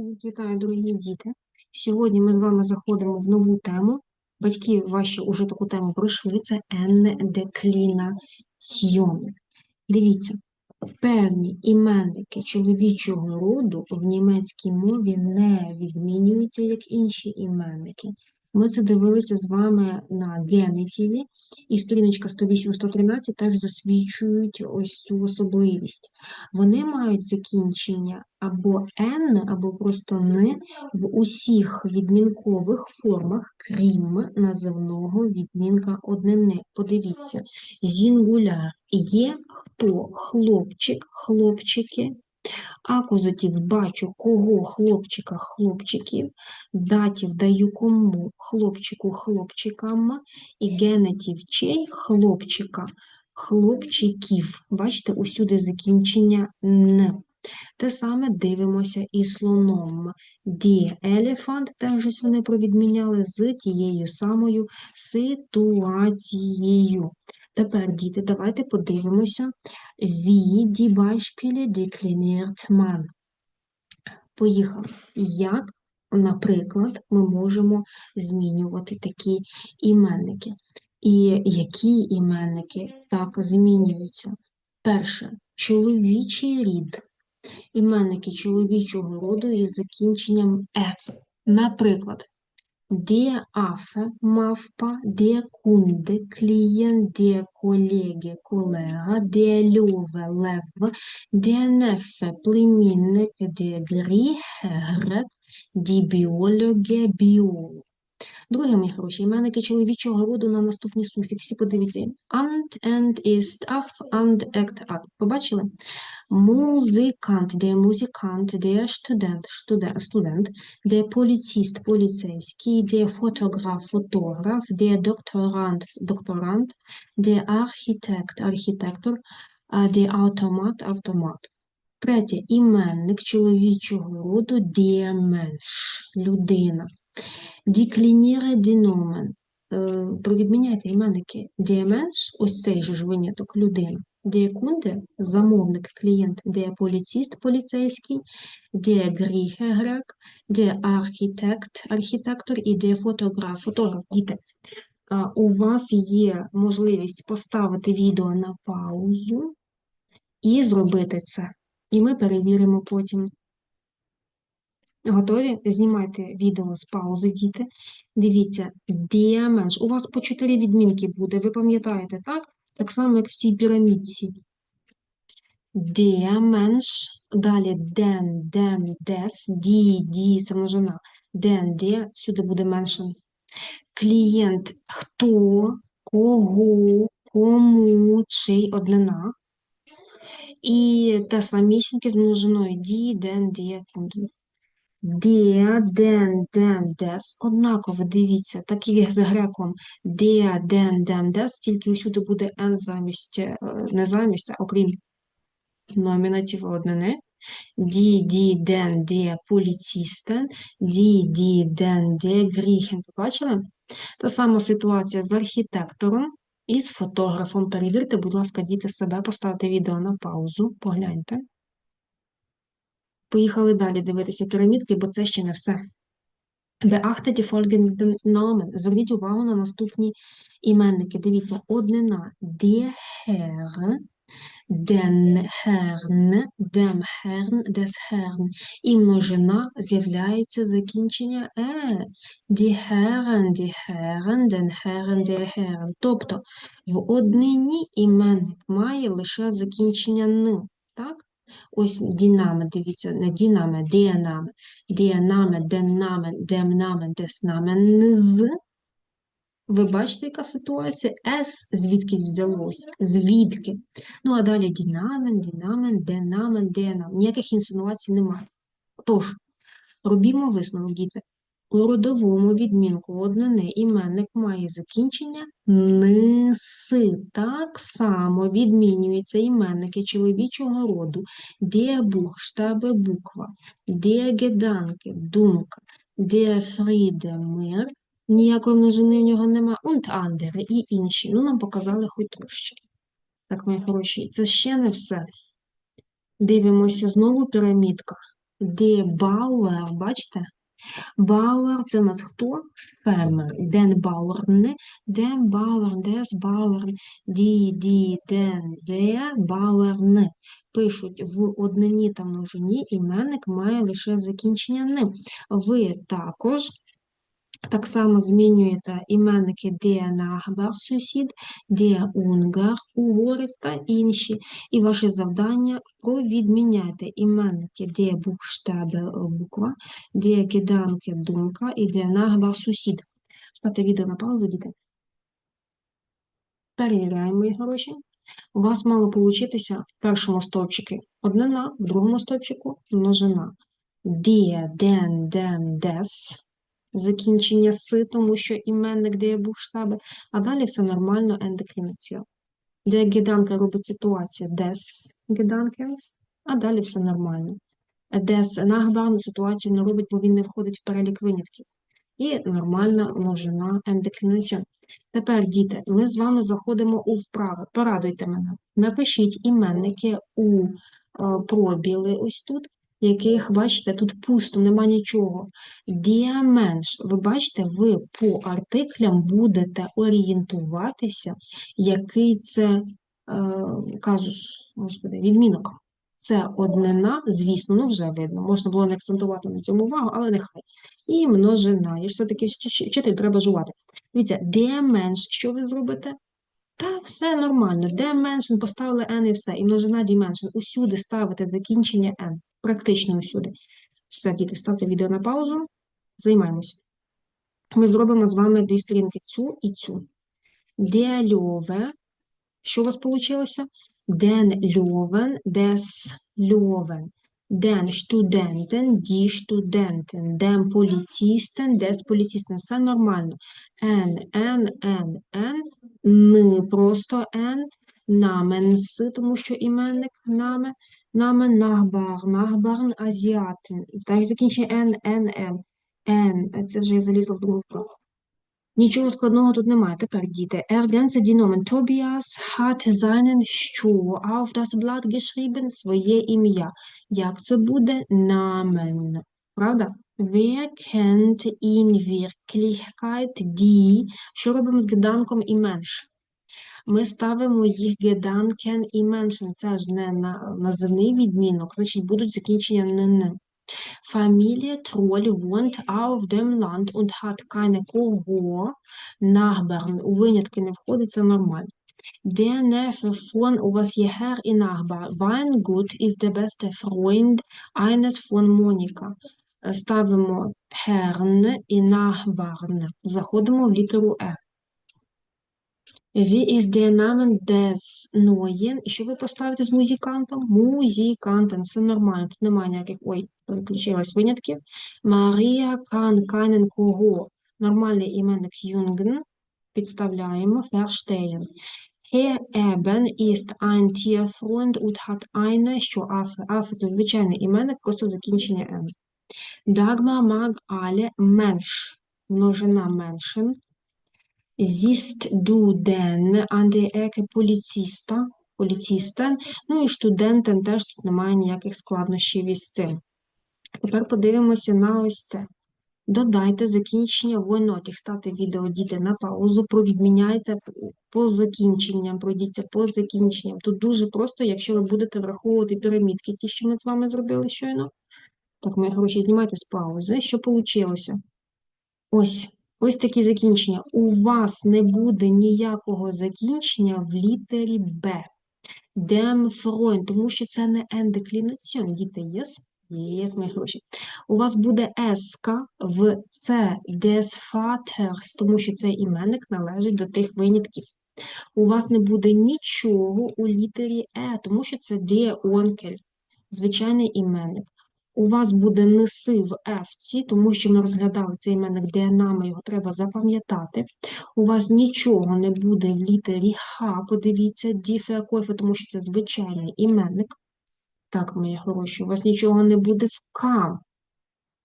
Вітаю, дорогі діти. Сьогодні ми з вами заходимо в нову тему. Батьки ваші вже таку тему пройшли. Це N-деклінаціони. Дивіться, певні іменники чоловічого роду в німецькій мові не відмінюються, як інші іменники. Ми це дивилися з вами на генетиві, і сторіночка 108-113 теж засвідчують ось цю особливість. Вони мають закінчення або «н», або просто «н» в усіх відмінкових формах, крім називного відмінка однини. Подивіться, зінгуляр є хто? Хлопчик, хлопчики, Акузатив бачу кого хлопчика, хлопчиків, датів даю кому хлопчику, хлопчикам, і генетів чей хлопчика, хлопчиків. Бачите, усюди закінчення «н». Те саме дивимося і слоном. Die елефант, теж вони провідміняли з тією самою ситуацією. Тепер, діти, давайте подивимося, wie die Beispiele dekliniert man. Поїхали. Як, наприклад, ми можемо змінювати такі іменники? І які іменники так змінюються? Перше, чоловічий рід. Іменники чоловічого роду із закінченням «ф». Наприклад, Der Affe, мавпа, der Kunde, клієнт, der Kollege, колега, der Löwe, лев, der Neffe, племінник, der Grieche, грек, die Biologe, біолог. Друге, мої хороші, іменники чоловічого роду на наступні суфікси. Подивіться. And, and, ist, auf, and, act, at. Побачили? Музикант, der Музикант, Student, студент, студент, der Polizist, поліцейський, der Fotograf, фотограф, der Doktorand, докторант, der Architekt, архітектор, der Automat, автомат. Третє, іменник чоловічого роду, der Mensch, людина. Діклініре діномен. Провідміняйте іменники діаменш, ось цей же ж виняток людина. Діякунде замовник, клієнт, де поліціст, поліцейський, де гріхе, грек, де архітект, архітектор і де фотограф, фотограф, діти. У вас є можливість поставити відео на паузу і зробити це. І ми перевіримо потім. Готові? Знімайте відео з паузи, діти. Дивіться, діаменш. У вас по чотири відмінки буде, ви пам'ятаєте, так? Так само, як в цій пірамідці. Діаменш. Далі ден, дем, дес, ді, ді, це множина. Ден, де, сюди буде меншин. Клієнт хто, кого, кому, чий однина. І те самісіньке з множиною ді, ден, дія, кунден. Der, den, dem, des. Однаково, дивіться, так як з греком der, den, dem, des, тільки усюди буде n замість, е, не замість, а окрім номінативу однини. Die, die, den, der Polizisten, die, die, den, der Griechen. Побачили? Та сама ситуація з архітектором і з фотографом. Перевірте, будь ласка, діти себе, поставте відео на паузу, погляньте. Поїхали далі дивитися пірамідки, бо це ще не все. Beachte die folgenden Namen. Зверніть увагу на наступні іменники. Дивіться, однина der Herr, den Herrn, dem Herrn, des Herrn. І множина з'являється закінчення е. Die Herren, die Herren, den Herren, der Herren. Тобто в однині іменник має лише закінчення н. Так? Ось дінами, дивіться, не дінами, діанами. Діанами, деннами, демнами, деснами, з. Ви бачите, яка ситуація? С звідкись взялось? Звідки? Ну, а далі дінамен, дінамен, денамен, денам. Ніяких інсинуацій немає. Тож, робімо висновок, діти. У родовому відмінку однини іменник має закінчення ниси. Так само відмінюються іменники чоловічого роду, де штабе буква, де геданки, думка, де фріде мир, ніякої множини в нього нема, und andere і інші. Ну, нам показали хоч трошечки. Так, мої хороші, це ще не все. Дивимося знову пірамідка. Bauer, бачите? Bauer – це у нас хто? Фермер. Den Bauern, den Bauern, des Bauern, die, die, den, der Bauern. Пишуть в однині та множині, іменник має лише закінчення «ни». Ви також так само змінюєте іменники der Nachbar, сусід, der Ungar, угорець та інші. І ваше завдання провідміняйте іменники der Buchstabe, буква, der Gedanke, думка і der Nachbar, сусід. Ставте відео на паузу, діти. Перевіряємо, мої хороші. У вас мало получитися в першому стовпчику однина, в другому стовпчику множина. Der, den, dem, des закінчення с, тому що іменник де є букштаби, а далі все нормально ендеклінаціон. Де гіданка робить ситуація des Gedankens, а далі все нормально. Des Nachbarn ситуацію не робить, бо він не входить в перелік винятків. І нормальна множина ендеклінаціон. Тепер, діти, ми з вами заходимо у вправи. Порадуйте мене. Напишіть іменники у е, пробіли ось тут, яких, бачите, тут пусто, нема нічого. Діаменш, ви бачите, ви по артиклям будете орієнтуватися, який це е, казус, господи, відмінок. Це однина, звісно, ну вже видно, можна було не акцентувати на цьому увагу, але нехай. І множина. Ж все-таки вчитель треба жувати. Дивіться, де що ви зробите? Та все нормально. Де меншин поставили n і все. І множина dimension. Усюди ставите закінчення n. Практично усюди. Все, діти, ставте відео на паузу. Займаємося. Ми зробимо з вами дві сторінки цю і цю. Der Löwe. Що у вас вийшло? Den Löwen, des Löwen. Den Studenten, die Studenten. Den Polizisten, des Polizisten. Все нормально. N, N, N, N. Н просто N. Наменс, тому що іменник наме. Намен Нахбар, Нахбарн Азіатин. І так закінчення N, N, N. N. Це вже я залізла в другу. Нічого складного тут немає. Тепер діти. Ergänze die Nomen. Tobias hat auf das Blatt geschrieben. Своє ім'я. Як це буде? Намен. Правда? Wer kennt in Wirklichkeit die? Що робимо з геданком і менш? Ми ставимо їх Gedanken і Menschen. Це ж не на називний відмінок, значить будуть закінчення не. Familie Troll wohnt auf dem Land und hat keine Koho Nachbarn. У винятки не входить, це. Der Neffe von у вас є Herr і beste Freund eines von Monika. Ставимо Herrn і Nachbarn. Заходимо в літеру Е. Wie ist der Name des Neuen? І що ви поставите з музикантом? Музикантен. Все нормально. Тут немає ніяких. Ой, переключилась винятків. Марія kann keinen кого. Нормальний іменник Jungen. Підставляємо. Verstehen. Herr Eben ist ein Tierfreund und hat eine, що Афе. Афе – це звичайний іменник, просто закінчення N. Dagmar mag alle Mensch. Множина Menschen. An der Ecke Поліцістен, ну і студентен теж тут немає ніяких складнощів із цим. Тепер подивимося на ось це. Додайте закінчення войнотів. Ставте відео діти на паузу, провідміняйте по закінченням, пройдіться по закінченням. Тут дуже просто, якщо ви будете враховувати пірамідки, ті, що ми з вами зробили щойно. Так, мої гроші знімайте з паузи. Що вийшло? Ось. Ось такі закінчення. У вас не буде ніякого закінчення в літері Б. Dem Freund, тому що це не ендеклінаціон. Діти, єс? Єс, мої гроші. У вас буде еска в це des Vaters, тому що цей іменник належить до тих винятків. У вас не буде нічого у літері Е, тому що це der Onkel, звичайний іменник. У вас буде неси в F, тому що ми розглядали цей іменник ДНА, його треба запам'ятати. У вас нічого не буде в літері Х, подивіться, діфеакофе, тому що це звичайний іменник. Так, мої хороші, у вас нічого не буде в К,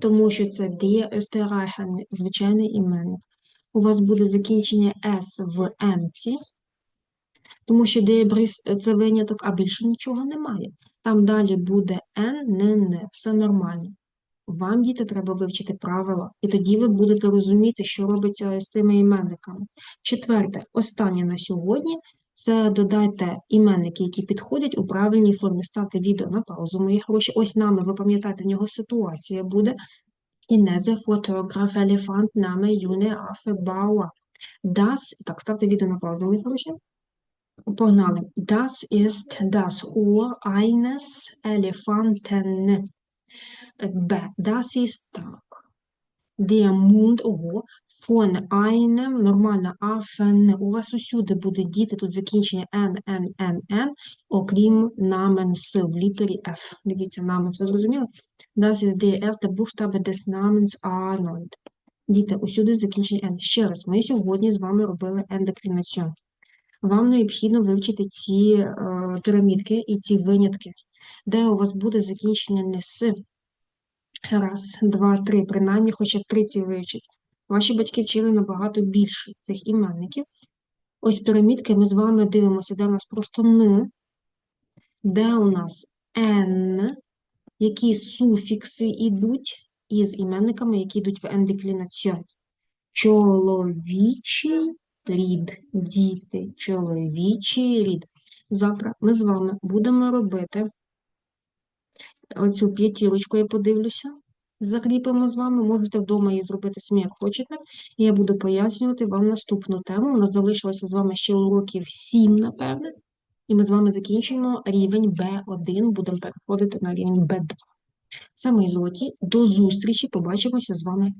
тому що це Österreicher, звичайний іменник. У вас буде закінчення С в М, Тому що деbrief – це виняток, а більше нічого немає. Там далі буде «н», «не», «не». Все нормально. Вам, діти, треба вивчити правила, і тоді ви будете розуміти, що робиться з цими іменниками. Четверте, останнє на сьогодні – це додайте іменники, які підходять у правильній формі. Ставте відео на паузу, мої хороші. Ось нами, ви пам'ятаєте, в нього ситуація буде. Інезе, фотограф, елефант, нами, юне, афе, бауа. Das, так, ставте відео на паузу, мої хороші. Погнали. Das ist das Ohr eines Elefanten. Б. Das ist так. Der Mund ого, von einem, нормально, Affen. У вас усюди буде діти, тут закінчення N, N, N, N, окрім Namens в літері F. Дивіться, Namens, ви зрозуміли? Das ist der erste Buchstabe des Namens Arnold. Діти, усюди закінчення N. Ще раз, ми сьогодні з вами робили ендеклінаціон. Вам необхідно вивчити ці е, пірамідки і ці винятки, де у вас буде закінчення не с, Раз, два, три, принаймні хоча три ці вивчить. Ваші батьки вчили набагато більше цих іменників. Ось пірамідки ми з вами дивимося, де у нас просто Н, де у нас Н, які суфікси йдуть із іменниками, які йдуть в ендеклінаціон. Чоловічий рід, діти, чоловічий рід. Завтра ми з вами будемо робити оцю п'ятірочку, я подивлюся, закріпимо з вами. Можете вдома її зробити самі, як хочете. І я буду пояснювати вам наступну тему. У нас залишилося з вами ще уроків 7, напевне. І ми з вами закінчимо рівень B1, будемо переходити на рівень B2. Саме золоті, до зустрічі, побачимося з вами.